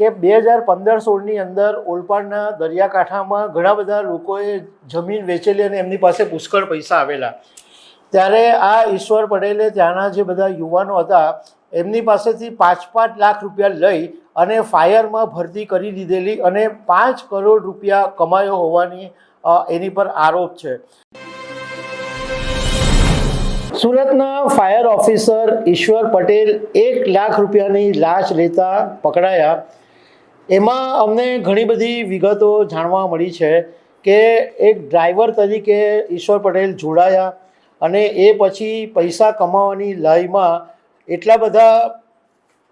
કે બે હજાર પંદર સોળની અંદર ઓલપાડના દરિયાકાંઠામાં ઘણા બધા લોકોએ જમીન વેચેલી અને એમની પાસે પુષ્કળ પૈસા આવેલા. ત્યારે આ ઈશ્વર પટેલે ત્યાંના જે બધા યુવાનો હતા, એમની પાસેથી પાંચ પાંચ લાખ રૂપિયા લઈ અને ફાયરમાં ભરતી કરી દીધેલી અને પાંચ કરોડ રૂપિયા કમાયો હોવાની એની પર આરોપ છે. સુરતના ફાયર ઓફિસર ઈશ્વર પટેલ એક લાખ રૂપિયાની લાશ લેતા પકડાયા. એમાં અમને ઘણી બધી વિગતો જાણવા મળી છે કે એક ડ્રાઈવર તરીકે ઈશ્વર પટેલ જોડાયા અને એ પછી પૈસા કમાવાની લયમાં એટલા બધા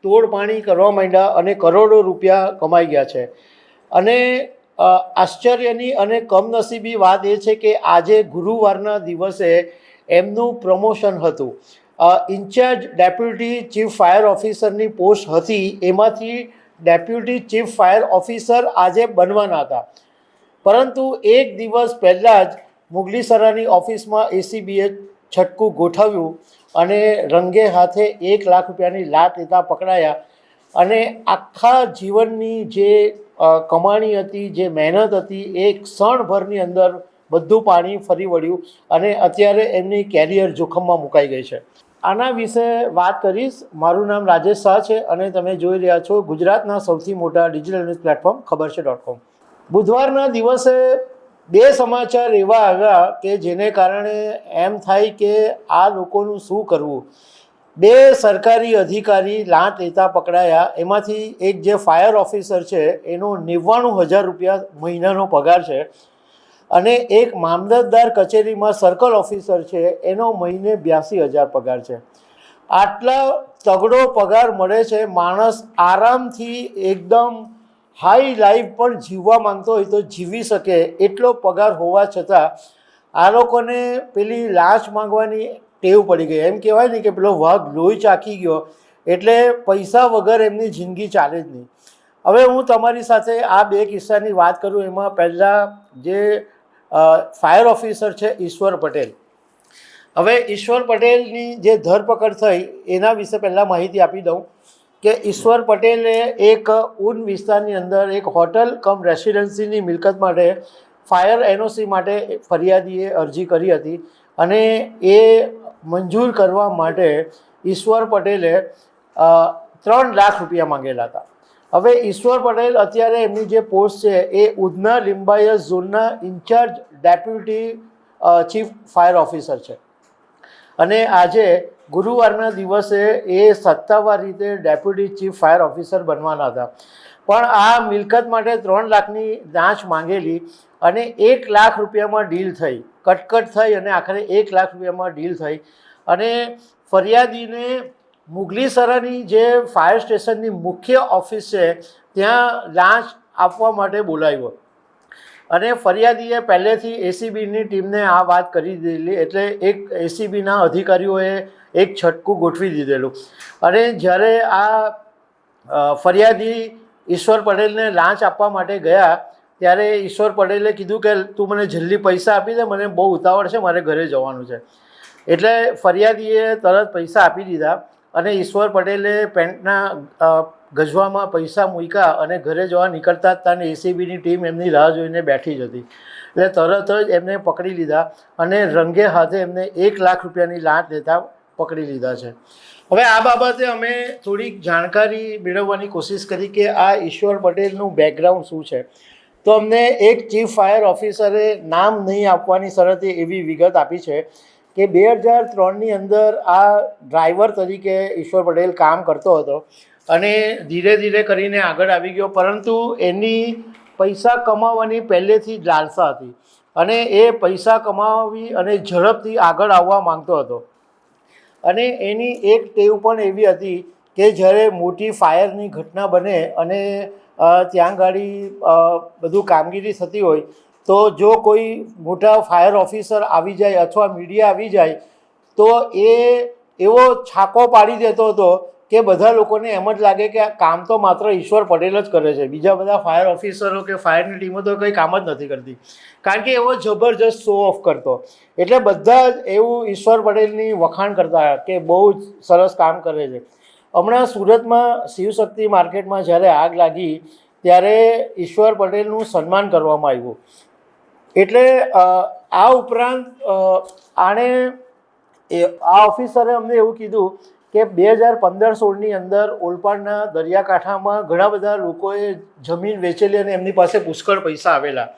તોડ પાણી કરવા માંડ્યા અને કરોડો રૂપિયા કમાઈ ગયા છે. અને આશ્ચર્યની અને કમનસીબી વાત એ છે કે આજે ગુરુવારના દિવસે એમનું પ્રમોશન હતું. ઇન્ચાર્જ ડેપ્યુટી ચીફ ફાયર ઓફિસરની પોસ્ટ હતી, એમાંથી ડેપ્યુટી ચીફ ફાયર ઓફિસર આજે બનવાના હતા. પરંતુ એક દિવસ પહેલાં જ મુગલીસરાની ઓફિસમાં એસીબીએ છટકું ગોઠવ્યું અને રંગે હાથે એક લાખ રૂપિયાની લાત લેતા પકડાયા. અને આખા જીવનની જે કમાણી હતી, જે મહેનત હતી, એ ક્ષણભરની અંદર બધું પાણી ફરી વળ્યું અને અત્યારે એમની કેરિયર જોખમમાં મુકાઈ ગઈ છે. આના વિશે વાત કરીશ. મારું નામ રાજેશ શાહ છે અને તમે જોઈ રહ્યા છો ગુજરાતના સૌથી મોટા ડિજિટલ ન્યૂઝ પ્લેટફોર્મ ખબર છે ડોટ કોમ બુધવારના દિવસે બે સમાચાર એવા આવ્યા કે જેને કારણે એમ થાય કે આ લોકોનું શું કરવું? બે સરકારી અધિકારી લાંચ લેતા પકડાયા. એમાંથી એક જે ફાયર ઓફિસર છે, એનો નેવ્વાણું હજાર રૂપિયા મહિનાનો પગાર છે. અને એક મામલતદાર કચેરીમાં સર્કલ ઓફિસર છે, એનો મહિને બ્યાસી હજાર પગાર છે. આટલા તગડો પગાર મળે છે, માણસ આરામથી એકદમ હાઈ લાઈફ પણ જીવવા માંગતો હોય તો જીવી શકે એટલો પગાર હોવા છતાં આ લોકોને પેલી લાશ માંગવાની ટેવ પડી ગઈ. એમ કહેવાય ને કે પેલો વાઘ લોહી ચાખી ગયો એટલે પૈસા વગર એમની જિંદગી ચાલે જ નહીં. હવે હું તમારી સાથે આ બે કિસ્સાની વાત કરું. એમાં પહેલાં જે ફાયર ઓફિસર છે ઈશ્વર પટેલ. હવે ઈશ્વર પટેલની જે ધરપકડ થઈ, એના વિશે પહેલાં માહિતી આપી દઉં કે ઈશ્વર પટેલે એક ઉન વિસ્તારની અંદર એક હોટલ કમ રેસિડેન્સીની મિલકત માટે ફાયર એનઓસી માટે ફરિયાદીએ અરજી કરી હતી અને એ મંજૂર કરવા માટે ઈશ્વર પટેલે ત્રણ લાખ રૂપિયા માંગેલા હતા. હવે ઈશ્વર પટેલ અત્યારે એમની જે પોસ્ટ છે એ ઉધના લિંબાયત ઝોનના incharge deputy chief fire officer છે. અને આજે ગુરુવારના દિવસે એ સત્તાવાર રીતે ડેપ્યુટી ચીફ ફાયર ઓફિસર બનવાના હતા. પણ આ મિલકત માટે ત્રણ લાખની દાંચ માંગેલી અને એક લાખ રૂપિયામાં ડીલ થઈ, કટકટ થઈ અને આખરે એક લાખ રૂપિયામાં ડીલ થઈ. અને ફરિયાદીને મુગલીસરાની જે ફાયર સ્ટેશનની મુખ્ય ઓફિસ છે, ત્યાં લાંચ આપવા માટે બોલાવ્યો. અને ફરિયાદીએ પહેલેથી એસીબીની ટીમને આ વાત કરી દીધેલી, એટલે એક એસીબીના અધિકારીઓએ એક છટકું ગોઠવી દીધેલું. અને જ્યારે આ ફરિયાદી ઈશ્વર પટેલને લાંચ આપવા માટે ગયા, ત્યારે ઈશ્વર પટેલે કીધું કે, તું મને જલ્દી પૈસા આપી દે, મને બહુ ઉતાવળ છે, મારે ઘરે જવાનું છે. એટલે ફરિયાદીએ તરત પૈસા આપી દીધા. અને ઈશ્વર પટેલે પેન્ટના ગજવામાં પૈસા મૂક્યા અને ઘરે જવા નીકળતા જ તાને એસીબીની ટીમ એમની રાહ જોઈને બેઠી જ હતી. એટલે તરત જ એમને પકડી લીધા અને રંગે હાથે એમને એક લાખ રૂપિયાની લાંચ લેતા પકડી લીધા છે. હવે આ બાબતે અમે થોડીક જાણકારી મેળવવાની કોશિશ કરી કે આ ઈશ્વર પટેલનું બેકગ્રાઉન્ડ શું છે. તો અમને એક ચીફ ફાયર ઓફિસરે નામ નહીં આપવાની શરતે એવી વિગત આપી છે. કે બે હજાર ત્રણની અંદર આ ડ્રાઈવર તરીકે ઈશ્વર પટેલ કામ કરતો હતો અને ધીરે ધીરે કરીને આગળ આવી ગયો. પરંતુ એની પૈસા કમાવાની પહેલેથી જ લાલસા હતી અને એ પૈસા કમાવી અને ઝડપથી આગળ આવવા માંગતો હતો. અને એની એક ટેવ પણ એવી હતી કે જ્યારે મોટી ફાયરની ઘટના બને અને ત્યાં ગાડી બધું કામગીરી થતી હોય તો જો કોઈ મોટા ફાયર ઓફિસર આવી જાય અથવા મીડિયા આવી જાય, તો એ એવો છાકો પાડી દેતો હતો કે બધા લોકોને એમ જ લાગે કે કામ તો માત્ર ઈશ્વર પટેલ જ કરે છે. બીજા બધા ફાયર ઓફિસરો કે ફાયરની ટીમો તો કંઈ કામ જ નથી કરતી. કારણ કે એવો જબરજસ્ત શો ઓફ કરતો. એટલે બધા જ એવું ઈશ્વર પટેલની વખાણ કરતા કે બહુ જ સરસ કામ કરે છે. હમણાં સુરતમાં શિવશક્તિ માર્કેટમાં જ્યારે આગ લાગી, ત્યારે ઈશ્વર પટેલનું સન્માન કરવામાં આવ્યું. એટલે આ ઉપરાંત આણે એ, આ ઓફિસરે અમને એવું કીધું કે બે હજાર પંદર સોળની અંદર ઓલપાડના દરિયાકાંઠામાં ઘણા બધા લોકોએ જમીન વેચેલી અને એમની પાસે પુષ્કળ પૈસા આવેલા.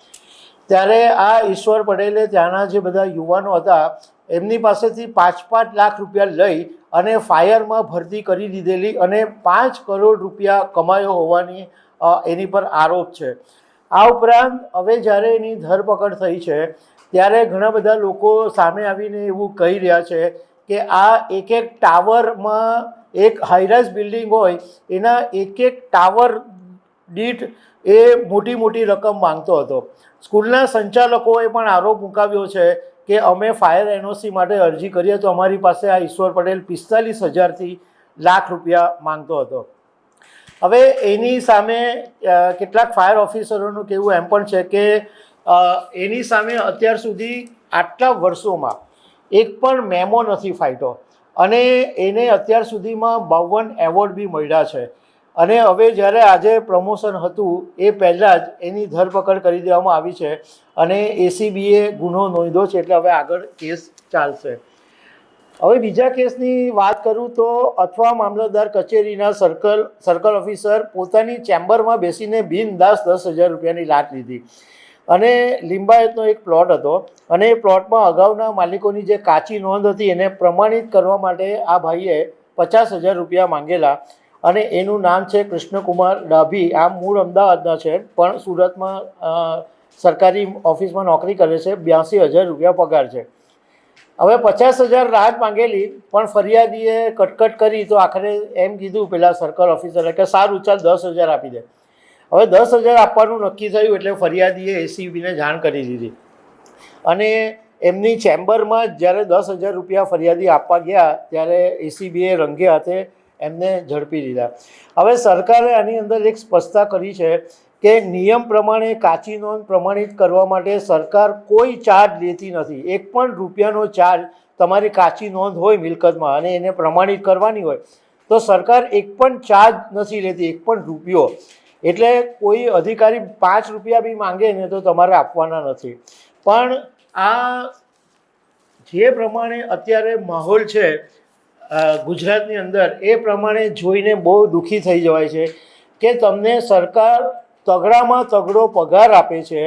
ત્યારે આ ઈશ્વર પટેલે ત્યાંના જે બધા યુવાનો હતા, એમની પાસેથી પાંચ પાંચ લાખ રૂપિયા લઈ અને ફાયરમાં ભરતી કરી દીધેલી અને પાંચ કરોડ રૂપિયા કમાયો હોવાની એની પર આરોપ છે. આ ઉપરાંત હવે જ્યારે એની ધરપકડ થઈ છે, ત્યારે ઘણા બધા લોકો સામે આવીને એવું કહી રહ્યા છે કે આ એક એક ટાવરમાં એક હાઈરાઇઝ બિલ્ડિંગ હોય, એના એક એક ટાવર દીઠ એ મોટી મોટી રકમ માંગતો હતો. સ્કૂલના સંચાલકોએ પણ આરોપ મુકાવ્યો છે કે અમે ફાયર એનઓસી માટે અરજી કરીએ તો અમારી પાસે આ ઈશ્વર પટેલ પિસ્તાલીસ હજારથી લાખ રૂપિયા માંગતો હતો. હવે એની સામે કેટલાક ફાયર ઓફિસરોનું કહેવું એમ પણ છે કે એની સામે અત્યાર સુધી આટલા વર્ષોમાં એક પણ મેમો નથી ફાટ્યો. અને એને અત્યાર સુધીમાં બાવન એવોર્ડ બી મળ્યા છે. અને હવે જ્યારે આજે પ્રમોશન હતું, એ પહેલાં જ એની ધરપકડ કરી દેવામાં આવી છે. અને એસીબીએ ગુનો નોંધ્યો છે, એટલે હવે આગળ કેસ ચાલશે. હવે બીજા કેસની વાત કરું તો અથવા મામલતદાર કચેરીના સર્કલ સર્કલ ઓફિસર પોતાની ચેમ્બરમાં બેસીને બિનદાસ દસ હજાર રૂપિયાની લાટ લીધી. અને લિંબાયતનો એક પ્લોટ હતો. અને એ પ્લોટમાં અગાઉના માલિકોની જે કાચી નોંધ હતી એને પ્રમાણિત કરવા માટે આ ભાઈએ પચાસ હજાર રૂપિયા માંગેલા. અને એનું નામ છે કૃષ્ણકુમાર ડાભી. આ મૂળ અમદાવાદના છે, પણ સુરતમાં સરકારી ઓફિસમાં નોકરી કરે છે. બ્યાસી હજાર રૂપિયા પગાર છે. હવે પચાસ હજાર રાહત માંગેલી, પણ ફરિયાદીએ કટકટ કરી તો આખરે એમ કીધું પેલા સર્કલ ઓફિસરે કે સારું, ચાલ દસ હજાર આપી દે. હવે દસ હજાર આપવાનું નક્કી થયું એટલે ફરિયાદીએ એસીબીને જાણ કરી દીધી. અને એમની ચેમ્બરમાં જ્યારે દસ હજાર રૂપિયા ફરિયાદી આપવા ગયા, ત્યારે એસીબીએ રંગે હાથે એમને ઝડપી લીધા. હવે સરકારે આની અંદર એક સ્પષ્ટતા કરી છે કે નિયમ પ્રમાણે કાચી નોંધ પ્રમાણિત કરવા માટે સરકાર કોઈ ચાર્જ લેતી નથી. એક પણ રૂપિયાનો ચાર્જ તમારી કાચી નોંધ હોય મિલકતમાં અને એને પ્રમાણિત કરવાની હોય, તો સરકાર એક પણ ચાર્જ નથી લેતી, એક પણ રૂપિયો. એટલે કોઈ અધિકારી પાંચ રૂપિયા બી માંગે ને તો તમારે આપવાના નથી. પણ આ જે પ્રમાણે અત્યારે માહોલ છે ગુજરાતની અંદર, એ પ્રમાણે જોઈને બહુ દુઃખી થઈ જવાય છે કે તમને સરકાર તગડામાં તગડો પગાર આપે છે,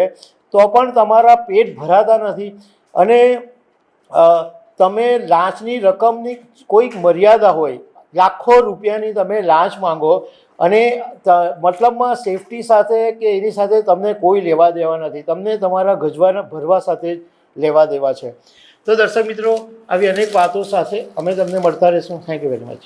તો પણ તમારા પેટ ભરાતા નથી. અને તમે લાંચની રકમની કોઈક મર્યાદા હોય, લાખો રૂપિયાની તમે લાંચ માંગો, અને મતલબમાં સેફટી સાથે કે એની સાથે તમને કોઈ લેવા દેવા નથી, તમને તમારા ગજવાના ભરવા સાથે જ લેવા દેવા છે. તો દર્શક મિત્રો, આવી અનેક વાતો સાથે અમે તમને મળતા રહીશું. Thank you very much